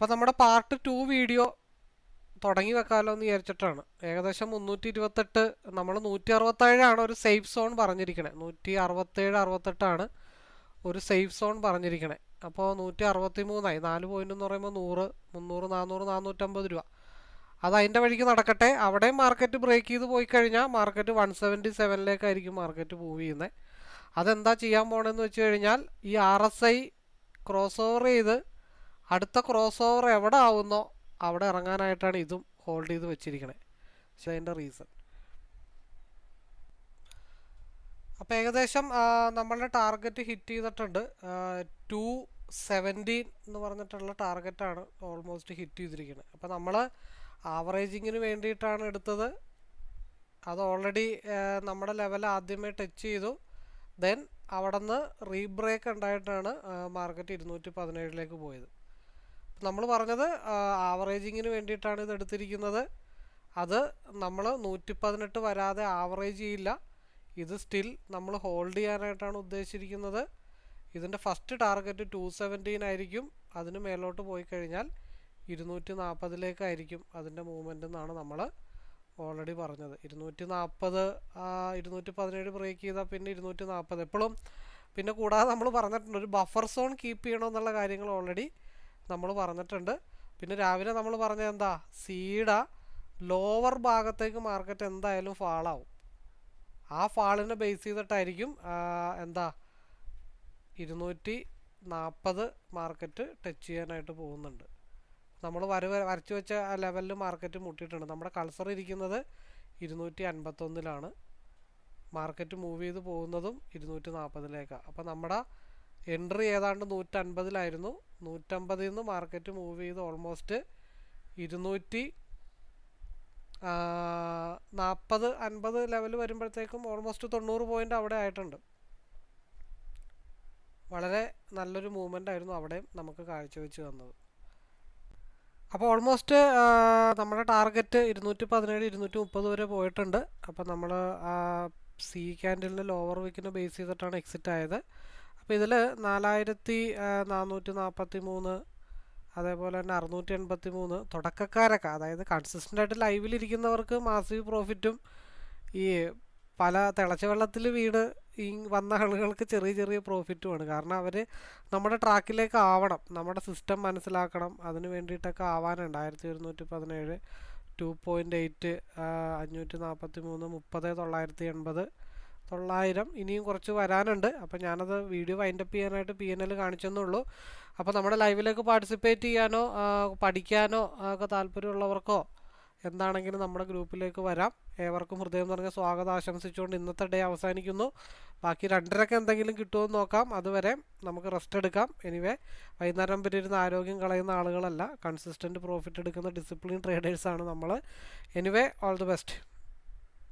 അപ്പോൾ നമ്മുടെ part two video തുടങ്ങി വെക്കാമല്ലോ എന്ന് വിചാരിച്ചിട്ടാണ്. ഏകദേശം മുന്നൂറ്റി ഇരുപത്തെട്ട് നമ്മൾ നൂറ്റി അറുപത്തേഴാണ് ഒരു സേഫ് സോൺ പറഞ്ഞിരിക്കണേ. നൂറ്റി അറുപത്തേഴ് അറുപത്തെട്ടാണ് ഒരു സേഫ് സോൺ പറഞ്ഞിരിക്കണേ. അപ്പോൾ നൂറ്റി അറുപത്തി മൂന്നായി നാല് പോയിന്റ് എന്ന് പറയുമ്പോൾ നൂറ് മുന്നൂറ് നാനൂറ് നാനൂറ്റമ്പത് രൂപ. അത് അതിന്റെ വഴിക്ക് നടക്കട്ടെ. അവിടെ മാർക്കറ്റ് ബ്രേക്ക് ചെയ്ത് പോയി കഴിഞ്ഞാൽ മാർക്കറ്റ് വൺ സെവന്റി സെവനിലേക്കായിരിക്കും മാർക്കറ്റ് മൂവ് ചെയ്യുന്നത് അതെന്താ ചെയ്യാൻ പോകണമെന്ന് വെച്ച് കഴിഞ്ഞാൽ ഈ R S I cross over ചെയ്ത് അടുത്ത ക്രോസ് ഓവർ എവിടെ ആവുന്നോ അവിടെ ഇറങ്ങാനായിട്ടാണ് ഇതും ഹോൾഡ് ചെയ്ത് വെച്ചിരിക്കണേ. പക്ഷേ അതിന്റെ റീസൺ അപ്പോൾ ഏകദേശം നമ്മളുടെ ടാർഗറ്റ് ഹിറ്റ് ചെയ്തിട്ടുണ്ട്. ടു സെവന്റീൻ എന്ന് പറഞ്ഞിട്ടുള്ള ടാർഗറ്റാണ് ഓൾമോസ്റ്റ് ഹിറ്റ് ചെയ്തിരിക്കുന്നത് അപ്പോൾ നമ്മൾ ആവറേജിങ്ങിന് വേണ്ടിയിട്ടാണ് എടുത്തത്. അത് ഓൾറെഡി നമ്മുടെ ലെവൽ ആദ്യമേ ടച്ച് ചെയ്തു. ദെൻ അവിടെ നിന്ന് റീബ്രേക്ക് ഉണ്ടായിട്ടാണ് മാർക്കറ്റ് ഇരുന്നൂറ്റി പതിനേഴിലേക്ക് പോയത്. നമ്മൾ പറഞ്ഞത് ആവറേജിങ്ങിന് വേണ്ടിയിട്ടാണ് ഇത് എടുത്തിരിക്കുന്നത്. അത് നമ്മൾ നൂറ്റി പതിനെട്ട് വരാതെ ആവറേജ് ചെയ്യില്ല. ഇത് സ്റ്റിൽ നമ്മൾ ഹോൾഡ് ചെയ്യാനായിട്ടാണ് ഉദ്ദേശിച്ചിരിക്കുന്നത്. ഇതിന്റെ ഫസ്റ്റ് ടാർഗറ്റ് ടു സെവന്റീൻ ആയിരിക്കും. അതിന് മേലോട്ട് പോയി കഴിഞ്ഞാൽ ഇരുന്നൂറ്റി നാൽപ്പതിലേക്കായിരിക്കും അതിന്റെ മൂവ്മെന്റ് എന്നാണ് നമ്മൾ ഓൾറെഡി പറഞ്ഞത്. ഇരുന്നൂറ്റി നാൽപ്പത് ഇരുന്നൂറ്റി പതിനേഴ് ബ്രേക്ക് ചെയ്താൽ പിന്നെ ഇരുന്നൂറ്റി നാൽപ്പത് എപ്പോഴും പിന്നെ കൂടാതെ നമ്മൾ പറഞ്ഞിട്ടുണ്ട് ഒരു ബഫർ സോൺ കീപ്പ് ചെയ്യണമെന്നുള്ള കാര്യങ്ങൾ ഓൾറെഡി നമ്മൾ പറഞ്ഞിട്ടുണ്ട്. പിന്നെ രാവിലെ നമ്മൾ പറഞ്ഞ എന്താ? സീഡ ലോവർ ഭാഗത്തേക്ക് മാർക്കറ്റ് എന്തായാലും ഫാളാവും ആ ഫാളിനെ ബേസ് ചെയ്തിട്ടായിരിക്കും എന്താ ഇരുന്നൂറ്റി നാൽപ്പത് മാർക്കറ്റ് ടച്ച് ചെയ്യാനായിട്ട് പോകുന്നുണ്ട്. നമ്മൾ വര വരച്ചു വെച്ച ആ ലെവലിൽ മാർക്കറ്റ് മുട്ടിയിട്ടുണ്ട്. നമ്മുടെ കൾസർ ഇരിക്കുന്നത് ഇരുന്നൂറ്റി അൻപത്തൊന്നിലാണ്. മാർക്കറ്റ് മൂവ് ചെയ്ത് പോകുന്നതും ഇരുന്നൂറ്റി നാൽപ്പതിലേക്കാണ് അപ്പോൾ നമ്മുടെ എൻട്രി ഏതാണ്ട് നൂറ്റൻപതിലായിരുന്നു. നൂറ്റമ്പതിൽ നിന്ന് മാർക്കറ്റ് മൂവ് ചെയ്ത് ഓൾമോസ്റ്റ് ഇരുന്നൂറ്റി നാൽപ്പത് അൻപത് ലെവൽ വരുമ്പോഴത്തേക്കും ഓൾമോസ്റ്റ് തൊണ്ണൂറ് പോയിന്റ് അവിടെ ആയിട്ടുണ്ട്. വളരെ നല്ലൊരു മൂവ്മെന്റ് ആയിരുന്നു അവിടെയും നമുക്ക് കാഴ്ചവെച്ച് തന്നത്. അപ്പോൾ ഓൾമോസ്റ്റ് നമ്മുടെ ടാർഗറ്റ് ഇരുന്നൂറ്റി പതിനേഴ് ഇരുന്നൂറ്റി മുപ്പത് വരെ പോയിട്ടുണ്ട്. അപ്പോൾ നമ്മൾ സി ക്യാൻഡിലിന്റെ ലോവർ വീക്കിന് ബേസ് ചെയ്തിട്ടാണ് എക്സിറ്റ് ആയത്. അപ്പോൾ ഇതിൽ നാലായിരത്തി നാനൂറ്റി നാൽപ്പത്തി മൂന്ന് അതേപോലെ തന്നെ അറുന്നൂറ്റി എൺപത്തി മൂന്ന് തുടക്കക്കാരൊക്കെ അതായത് കൺസിസ്റ്റന്റ് ആയിട്ട് ലൈവിലിരിക്കുന്നവർക്ക് മാസീവ് പ്രോഫിറ്റും ഈ പല തിളച്ച വെള്ളത്തിൽ വീണ് ഈ വന്ന ആളുകൾക്ക് ചെറിയ ചെറിയ പ്രോഫിറ്റുമാണ് കാരണം അവർ നമ്മുടെ ട്രാക്കിലേക്ക് ആവണം നമ്മുടെ സിസ്റ്റം മനസ്സിലാക്കണം. അതിന് വേണ്ടിയിട്ടൊക്കെ ആവാനുണ്ട്. ആയിരത്തി ഒരുന്നൂറ്റി പതിനേഴ് ടു പോയിന്റ് എയ്റ്റ് അഞ്ഞൂറ്റി നാൽപ്പത്തി മൂന്ന് മുപ്പത് തൊള്ളായിരത്തി എൺപത് തൊള്ളായിരം ഇനിയും കുറച്ച് വരാനുണ്ട്. അപ്പോൾ ഞാനത് വീഡിയോ വൈൻഡപ്പ് ചെയ്യാനായിട്ട് പി എൻ എൽ കാണിച്ചെന്നുള്ളൂ. അപ്പോൾ നമ്മുടെ ലൈവിലേക്ക് പാർട്ടിസിപ്പേറ്റ് ചെയ്യാനോ പഠിക്കാനോ ഒക്കെ താല്പര്യമുള്ളവർക്കോ എന്താണെങ്കിലും നമ്മുടെ ഗ്രൂപ്പിലേക്ക് വരാം. ഏവർക്കും ഹൃദയം നിറഞ്ഞ സ്വാഗതം ആശംസിച്ചുകൊണ്ട് ഇന്നത്തെ ഡേ അവസാനിക്കുന്നു. ബാക്കി രണ്ടരക്ക് എന്തെങ്കിലും കിട്ടുമെന്ന് നോക്കാം. അതുവരെ നമുക്ക് റെസ്റ്റ് എടുക്കാം. എനിവേ വൈകുന്നേരം വരെ ഇരുന്ന് ആരോഗ്യം കളയുന്ന ആളുകളല്ല. കൺസിസ്റ്റന്റ് പ്രോഫിറ്റ് എടുക്കുന്ന ഡിസിപ്ലിൻ ട്രേഡേഴ്സാണ് നമ്മൾ എനിവേ ഓൾ ദി ബെസ്റ്റ്